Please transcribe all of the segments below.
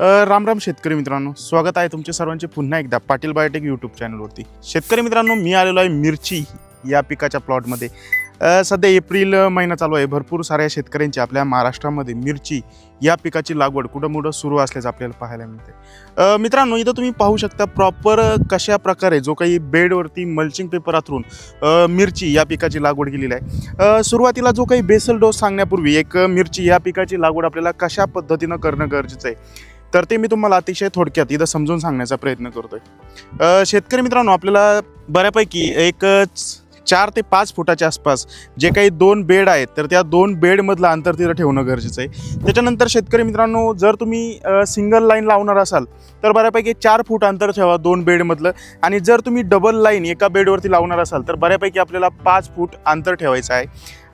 राम राम शेतकरी मित्रांनो. स्वागत आहे तुमचे सर्वांचे पुन्हा एकदा पाटील बायोटेक यूट्यूब चॅनलवरती शेतकरी मित्रांनो मी आलेलो आहे मिरची या पिकाच्या प्लॉटमध्ये सध्या एप्रिल महिना चालू आहे. भरपूर साऱ्या शेतकऱ्यांची आपल्या महाराष्ट्रामध्ये मिरची या पिकाची लागवड कुठं मुठं सुरू असल्याचं आपल्याला पाहायला मिळते मित्रांनो इथं तुम्ही पाहू शकता प्रॉपर कशा प्रकारे जो काही बेडवरती मल्चिंग पेपर अथरून मिरची या पिकाची लागवड केलेली आहे. सुरुवातीला जो काही बेसल डोस सांगण्यापूर्वी एक मिरची या पिकाची लागवड आपल्याला कशा पद्धतीनं करणं गरजेचं आहे? तर ते मी तुम्हाला अतिशय थोडक्यात इथं समजून सांगण्याचा प्रयत्न करतोय. आहे शेतकरी मित्रांनो आपल्याला बऱ्यापैकी एक चार ते पाच फुटाच्या आसपास जे काही दोन बेड आहेत तर त्या दोन बेडमधलं अंतर तिथं ठेवणं गरजेचं आहे. त्याच्यानंतर शेतकरी मित्रांनो जर तुम्ही सिंगल लाईन लावणार असाल तर बऱ्यापैकी चार फूट अंतर ठेवा दोन बेडमधलं. आणि जर तुम्ही डबल लाईन एका बेडवरती लावणार असाल तर बऱ्यापैकी आपल्याला पाच फूट अंतर ठेवायचं आहे.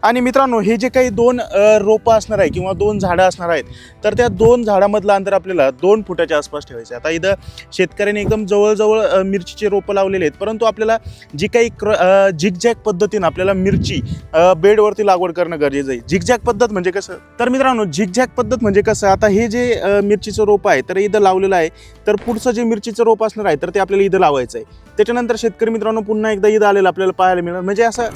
आणि मित्रांनो हे जे काही दोन रोपं असणार आहे किंवा दोन झाडं असणार आहेत तर त्या दोन झाडामधलं अंतर आपल्याला दोन फुटाच्या आसपास ठेवायचं आहे. आता इथं शेतकऱ्याने एकदम जवळजवळ मिरचीचे रोपं लावलेले आहेत परंतु आपल्याला जी काही क्र झिकझॅक पद्धतीनं आपल्याला मिरची बेडवरती लागवड करणं गरजेचं आहे. झिकझॅक पद्धत म्हणजे कसं? तर मित्रांनो झिकझॅक पद्धत म्हणजे कसं? आता हे जे मिरचीचं रोप आहे तर इथं लावलेलं आहे तर पुढचं जे मिरचीचं रोप असणार आहे तर ते आपल्याला इथं लावायचं आहे. त्याच्यानंतर शेतकरी मित्रांनो पुन्हा एकदा इथं आलेलं आपल्याला पाहायला मिळणार. म्हणजे असं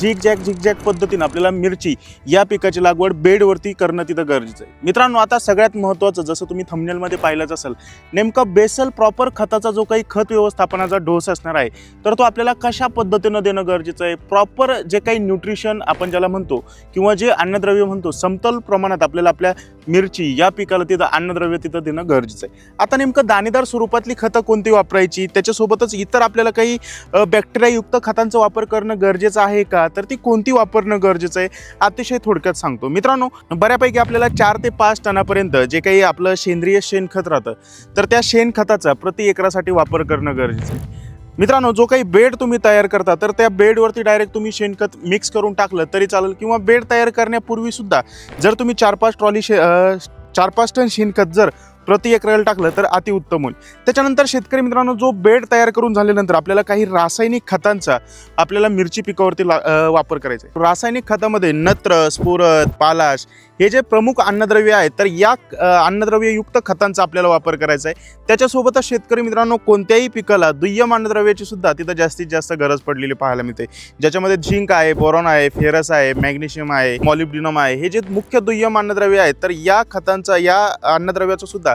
झिकझॅक झिकझॅक पद्धतीनं आपल्याला मिरची या पिकाची लागवड बेडवरती करणं तिथं गरजेचं आहे. मित्रांनो आता सगळ्यात महत्त्वाचं जसं तुम्ही थमनेलमध्ये पाहिलंच असेल नेमकं बेसल प्रॉपर खताचा जो काही खत व्यवस्थापनाचा डोस असणार आहे तर तो आपल्याला कशा पद्धतीनं देणं गरजेचं आहे? प्रॉपर जे काही न्यूट्रिशन आपण ज्याला म्हणतो किंवा जे अन्नद्रव्य म्हणतो समतल प्रमाणात आपल्याला आपल्या मिरची या पिकाला तिथं अन्नद्रव्य तिथं देणं गरजेचं आहे. आता नेमकं दाणेदार स्वरूपातली खतं कोणती वापरायची? त्याच्यासोबतच इतर आपल्याला काही बॅक्टेरियायुक्त खतांचा वापर करणं गरजेचं आहे का? तर ती कोणती वापरणं गरजेचं आहे? अतिशय थोडक्यात सांगतो. मित्रांनो बऱ्यापैकी आपल्याला चार ते पाच टनापर्यंत जे काही आपलं सेंद्रिय शेणखत राहतं तर त्या शेणखताचा प्रति एकरासाठी वापर करणं गरजेचं आहे. मित्रांनो जो काही बेड तुम्ही तयार करता तर त्या बेडवरती डायरेक्ट तुम्ही शेणखत मिक्स करून टाकलं तरी चालेल किंवा बेड तयार करण्यापूर्वी सुद्धा जर तुम्ही चार पाच ट्रॉली शे चार पाच टन शेणखत जर प्रति एकराला टाकलं तर अतिउत्तम होईल. त्याच्यानंतर शेतकरी मित्रांनो जो बेड तयार करून झाल्यानंतर आपल्याला काही रासायनिक खतांचा आपल्याला मिरची पिकावरती ला वापर करायचा आहे. रासायनिक खतामध्ये नत्र स्फुरत पालाश हे जे प्रमुख अन्नद्रव्य आहेत तर या अन्नद्रव्ययुक्त खतांचा आपल्याला वापर करायचा आहे. त्याच्यासोबतच शेतकरी मित्रांनो कोणत्याही पिकाला दुय्यम अन्नद्रव्याची सुद्धा तिथं जास्तीत जास्त गरज पडलेली पाहायला मिळते. ज्याच्यामध्ये झिंक आहे बोरॉन आहे फेरस आहे मॅग्नेशियम आहे मॉलिब्डिनम आहे हे जे मुख्य दुय्यम अन्नद्रव्य आहेत तर या खतांचा या अन्नद्रव्याचा सुद्धा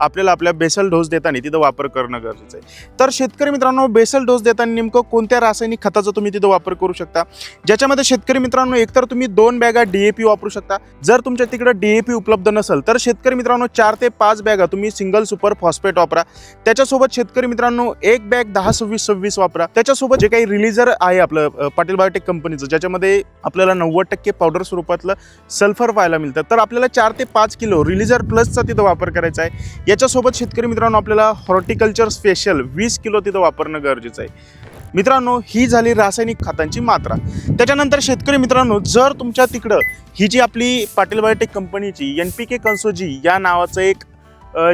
आपल्याला आपल्या बेसल डोस देताना तिथं वापर करणं गरजेचं आहे. तर शेतकरी मित्रांनो बेसल डोस देताना नेमकं कोणत्या रासायनिक खताचा तुम्ही तिथं वापर करू शकता? ज्याच्यामध्ये शेतकरी मित्रांनो एकतर तुम्ही दोन बॅगा डीएपी वापरू शकता. जर तुमच्या तिकडं डीएपी उपलब्ध नसेल तर शेतकरी मित्रांनो चार ते पाच बॅगा तुम्ही सिंगल सुपर फॉस्फेट वापरा. त्याच्यासोबत शेतकरी मित्रांनो एक बॅग दहा सव्वीस सव्वीस वापरा. त्याच्यासोबत जे काही रिलीजर आहे आपलं पाटील बायोटेक कंपनीचं ज्याच्यामध्ये आपल्याला नव्वद टक्के पावडर स्वरूपातलं सल्फर पाहायला मिळतं. तर आपल्याला चार ते पाच किलो रिलीजर प्लसचा तिथं वापर करायचा आहे. याच्यासोबत शेतकरी मित्रांनो आपल्याला हॉर्टिकल्चर स्पेशल वीस किलो तिथं वापरणं गरजेचं आहे. मित्रांनो ही झाली रासायनिक खतांची मात्रा. त्याच्यानंतर शेतकरी मित्रांनो जर तुमच्या तिकडं ही जी आपली पाटील बायोटेक कंपनीची एन पी के कन्सोजी या नावाचं एक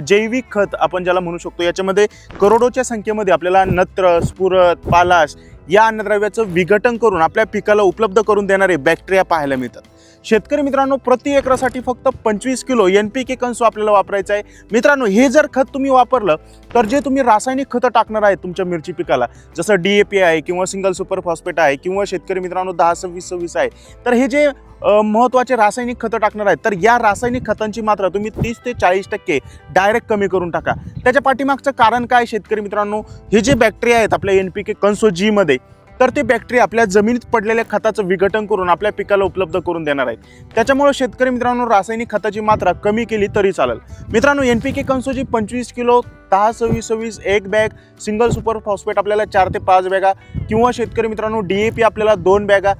जैविक खत आपण ज्याला म्हणू शकतो याच्यामध्ये करोडोच्या संख्येमध्ये आपल्याला नत्र स्फुरत पालाश या अन्नद्रव्याचं विघटन करून आपल्या पिकाला उपलब्ध करून देणारे बॅक्टेरिया पाहायला मिळतात. शेतकरी मित्रांनो प्रति एकरासाठी फक्त पंचवीस किलो एन पी के कन्सो आपल्याला वापरायचं आहे. मित्रांनो हे जर खत तुम्ही वापरलं तर जे तुम्ही रासायनिक खतं टाकणार आहेत तुमच्या मिरची पिकाला जसं डी ए पी आहे किंवा सिंगल सुपर फॉस्फेट आहे किंवा शेतकरी मित्रांनो दहा सव्वीस सव्वीस आहे तर हे जे महत्त्वाचे रासायनिक खतं टाकणार आहेत तर या रासायनिक खतांची मात्रा तुम्ही तीस ते चाळीस टक्के डायरेक्ट कमी करून टाका. त्याच्या पाठीमागचं कारण काय शेतकरी मित्रांनो? हे जे बॅक्टेरिया आहेत आपल्या एन पी के कन्सो जीमध्ये तर ते बॅक्टेरिया आपल्या जमिनीत पडलेल्या खताचं विघटन करून आपल्या पिकाला उपलब्ध करून देणार आहेत. त्याच्यामुळे शेतकरी मित्रांनो रासायनिक खताची मात्रा कमी केली तरी चालेल. मित्रांनो एन पी के कन्सोची पंचवीस किलो दहा सव्वीस सव्वीस एक बॅग सिंगल सुपर फॉस्फेट आपल्याला चार ते पाच बॅगा किंवा शेतकरी मित्रांनो डी ए पी आपल्याला दोन बॅगा.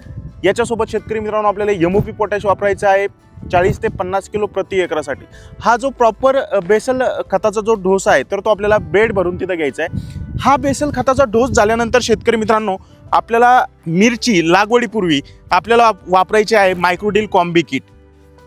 याच्यासोबत शेतकरी मित्रांनो आपल्याला यमोपी पोटॅश वापरायचं आहे चाळीस ते पन्नास किलो प्रति एकरासाठी. हा जो प्रॉपर बेसल खताचा जो डोस आहे तर तो आपल्याला बेड भरून तिथं घ्यायचा आहे. हा बेसल खताचा डोस झाल्यानंतर शेतकरी मित्रांनो आपल्याला मिरची लागवडीपूर्वी आपल्याला वापरायची आहे मायक्रोडील कॉम्बी किट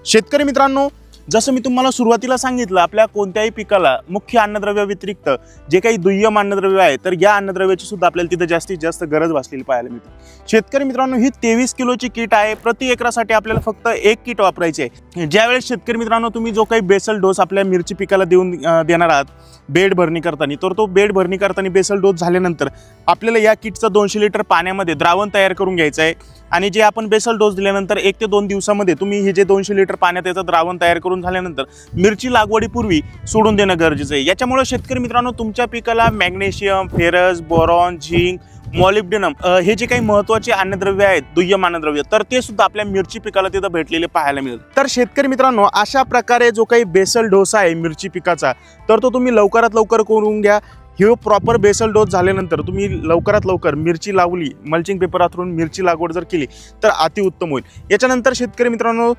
शेतकरी मित्रांनो जसं मी तुम्हाला सुरुवातीला सांगितलं आपल्या कोणत्याही पिकाला मुख्य अन्नद्रव्य व्यतिरिक्त जे काही दुय्यम अन्नद्रव्य आहे तर या अन्नद्रव्याची सुद्धा आपल्याला तिथं जास्तीत जास्त गरज भासलेली पाहायला मिळते. शेतकरी मित्रांनो ही तेवीस किलोची किट आहे. प्रति एकरासाठी आपल्याला फक्त एक किट वापरायची आहे. ज्यावेळेस शेतकरी मित्रांनो तुम्ही जो काही बेसल डोस आपल्या मिरची पिकाला देऊन देणार आहात बेड भरणी करताना तर तो बेड भरणी करताना बेसल डोस झाल्यानंतर आपल्याला या किटचं दोनशे लिटर पाण्यामध्ये द्रावण तयार करून घ्यायचं आहे. आणि जे आपण बेसल डोस दिल्यानंतर एक ते दोन दिवसामध्ये तुम्ही हे जे दोनशे लिटर पाण्यात याचं द्रावण तयार करून झाल्यानंतर मिरची लागवडीपूर्वी सोडून देणं गरजेचं आहे. याच्यामुळे शेतकरी मित्रांनो तुमच्या पिकाला magnesium ferrous boron zinc molybdenum हे जे काही महत्त्वाचे अन्नद्रव्य आहेत दुय्यम अन्नद्रव्य तर ते सुद्धा आपल्या मिरची पिकाला तिथं भेटलेले पाहायला मिळेल. तर शेतकरी मित्रांनो अशा प्रकारे जो काही बेसल डोसा आहे मिरची पिकाचा तर तो तुम्ही लवकरात लवकर करून घ्या. हे प्रॉपर बेसल डोस झाल्यानंतर तुम्ही लवकरात लवकर मिरची लावली मल्चिंग पेपर आथरून मिरची लागवड जर केली तर अतिउत्तम होईल. याच्यानंतर शेतकरी मित्रांनो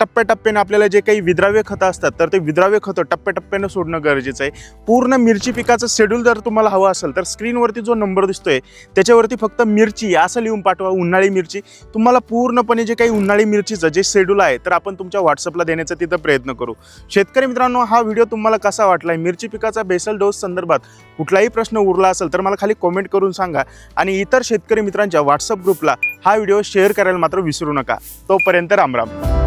टप्प्याटप्प्याने आपल्याला जे काही विद्राव्य खतं असतात तर ते विद्राव्य खतं टप्प्याटप्प्यानं सोडणं गरजेचं आहे. पूर्ण मिरची पिकाचं शेड्यूल जर तुम्हाला हवं असेल तर स्क्रीनवरती जो नंबर दिसतोय त्याच्यावरती फक्त मिरची असं लिहून पाठवा उन्हाळी मिरची. तुम्हाला पूर्णपणे जे काही उन्हाळी मिरचीचं जे शेड्यूल आहे तर आपण तुमच्या व्हॉट्सअपला देण्याचा तिथं प्रयत्न करू. शेतकरी मित्रांनो हा व्हिडिओ तुम्हाला कसा वाटला आहे मिरची पिकाचा बेसल डोस संदर्भात कुठलाही प्रश्न उरला असेल तर मला खाली कॉमेंट करून सांगा. आणि इतर शेतकरी मित्रांच्या व्हॉट्सअप ग्रुपला हा व्हिडिओ शेअर करायला मात्र विसरू नका. तोपर्यंत रामराम.